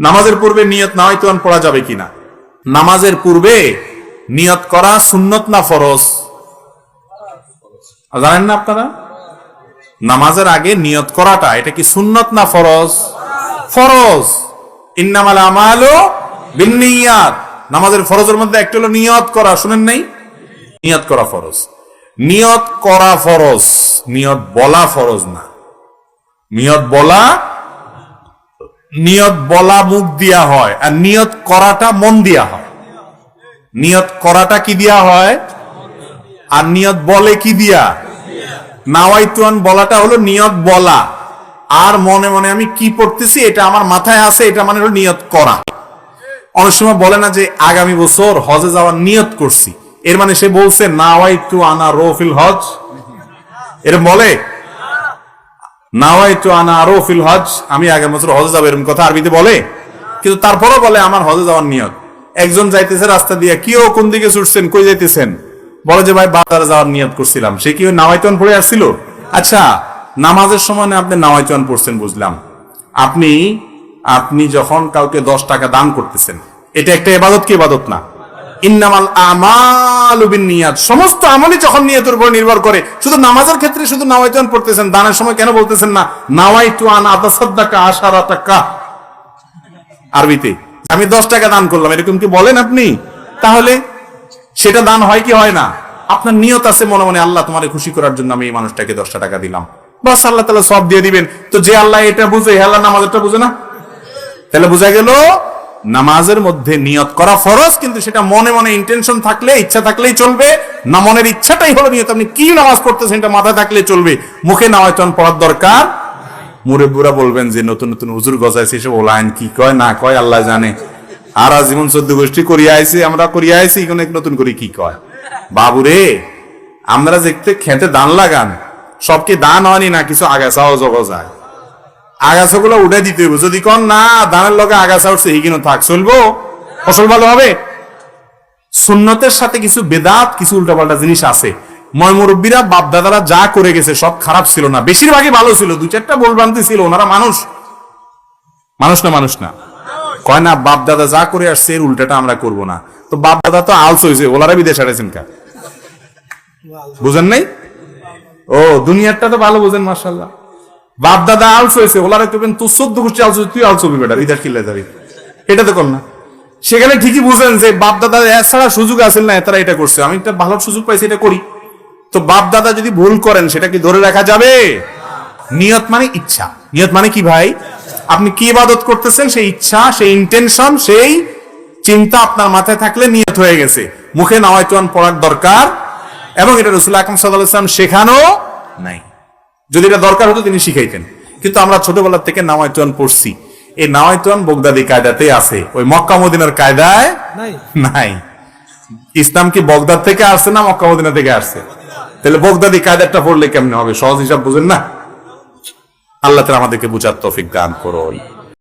নামাজের পূর্বে নিয়ত না হয়তো পড়া যাবে কিনা? নামাজের পূর্বে নিয়ত করা সুন্নত না ফরজ? জানেন না আপনারা? নামাজের আগে নিয়ত করাটা, এটা কি সুন্নত না ফরজ? ফরজ। নামাজের ফরজের মধ্যে একটা হলো নিয়ত করা, শুনেন নাই? নিয়ত করা ফরজ। নিয়ত করা ফরজ। নিয়ত বলা ফরজ না। নিয়ত বলা নিয়ত বলা মুখ দিয়া হয় আর নিয়ত করাটা মন দিয়া হয়। নিয়ত করাটা কি দিয়া হয়? আর নিয়ত বলে কি দিয়া? নাওয়াইতুয়ান বলাটা হলো নিয়ত বলা। আর মনে মনে আমি কি পড়তেছি, এটা আমার মাথায় আছে, এটা মানে হলো নিয়ত করা। অনেক সময় বলে না যে আগামী বছর হজে যাওয়ার নিয়ত করছি। এর মানে সে বলছে নাওয়াইতু আনা রোফিল হজ। এরম বলে রোফিল হজ। আমি আগামী বছর হজে যাব, এরকম কথা আরবিতে বলে। কিন্তু তারপরও বলে আমার হজে যাওয়ার নিয়ত। একজন যাইতেছে রাস্তা দিয়ে, কি ও কোন দিকে ছুটছেন? কই যাইতেছেন? বলে যে, ভাই, বাজারে যাওয়ার নিয়ত করছিলাম। সে কি নাওয়াইতন পড়ে আসছিল? আচ্ছা নামাজের সময় আপনি নাওয়াইতন পড়ছেন বুঝলাম। আপনি আপনি যখন কাউকে দশ টাকা দান করতেছেন, এটা একটা এবাদত কি এবাদত না? ইন্নামাল আমাল নিয়াত সমস্ত আমলই যখন নিয়তের উপর নির্ভর করে, শুধু নামাজের ক্ষেত্রে শুধু নাওয়াইতন পড়তেছেন, দানের সময় কেন বলতেছেন না? নাওয়াইতু আন আতাসাদ্দাকা আশারা টাকা আরবিতে, আমি দশ টাকা দান করলাম, এরকম কি বলেন আপনি? তাহলে সেটা দান হয় কি হয় না? আপনার নিয়ত আছে মনে মনে, আল্লাহ তোমার খুশি করার জন্য আমি এই মানুষটাকে দশটা টাকা দিলাম। বাস আল্লাহ তালা সব দিয়ে দিবেন। তো যে আল্লাহ এটা বুঝে আল্লাহ নামাজেরটা বুঝে না? তাহলে বোঝা গেল নামাজের মধ্যে নিয়ত করা ফরজ, কিন্তু সেটা মনে মনে ইন্টেনশন থাকলে, ইচ্ছা থাকলেই চলবে। না, মনের ইচ্ছাটাই হলো নিয়ত। আপনি কি নামাজ পড়তেছেন, এটা মাথায় থাকলে চলবে। মুখে নামায়তন পড়ার দরকার? মুরেব্বুরা বলবেন যে, নতুন নতুন হুজুর গজাইছে, এসব ওলায়ন কি কয়, না কয়, আল্লাহ জানে। আর আজীবন চোদ্দ গোষ্ঠী করিয়া আইছি, আমরা করিয়া আইছি এক নতুন করে কি কয়? বাবুরে, আমরা দেখতে খেতে দান লাগান সব কি দান হয়নি না, কিছু আগাছাও জগা যায় আগাছাগুলো উঠে দিতে হইব। যদি কন, না, ধানের লগে আগাছা উঠছে এইখানে থাক, চলবো? ফসল ভালো হবে? সুন্নতের সাথে কিছু বেদাত, কিছু উল্টাপাল্টা জিনিস আছে। ময় মুরব্বীরা বাপ দাদারা যা করে গেছে, সব খারাপ ছিল না। বেশিরভাগই ভালো ছিল দু চারটা বলবান্তি ছিল। ওনারা মানুষ। মানুষ না মানুষ না। কয় না বাপ দাদা যা করে আসছে, এর উল্টাটা আমরা করব না। তো বাপ দাদা তো আলস হয়েছে ওনারা বিদেশ হারাইছেন কা? বুঝেন নাই? ও, দুনিয়ারটা তো ভালো বোঝেন মার্শাল্লাহ বাপ দাদা আলস হয়েছে, ওলারে কইবেন তুই চোদ্দ গোষ্ঠী আলস তুই আলস বেটা ইদার কিল্লে যাবি। এটা তো কর না। সেখানে ঠিকই বুঝেন যে বাপ দাদা এছাড়া সুযোগ আছে না তারা এটা করছে। আমি একটা ভালো সুযোগ পাইছি, এটা করি। তো বাপ দাদা যদি ভুল করেন, সেটা কি ধরে রাখা যাবে? নিয়ত মানে ইচ্ছা। নিয়ত মানে কি ভাই? আপনি কি ইবাদত করতেছেন, সেই ইচ্ছা, সেই ইন্টেনশন সেই চিন্তা আপনার মাথায় থাকলে নিয়ত হয়ে গেছে। মুখে নাওয়াইতুয়ান পড়ার দরকার। এবং এটা রসুল সাল্লাহ ইসলাম শেখানো নাই। যদি এটা দরকার হতো তিনি শিখাইতেন। কিন্তু আমরা ছোটবেলা থেকে নামায়তন পড়ছি। এই নামায়তন বগদাদি কায়দাতেই আছে। ওই মক্কা মদিনার কায়দায় নাই। নাই। ইসলাম কি বগদাদ থেকে আসছে না মক্কা মদিনা থেকে আসছে? তাহলে বগদাদি কায়দাটা পড়লে কেমনে হবে? সহজ হিসাব বুঝেন না? আল্লাহ তালা আমাদেরকে বুঝার তফিক দান করুন।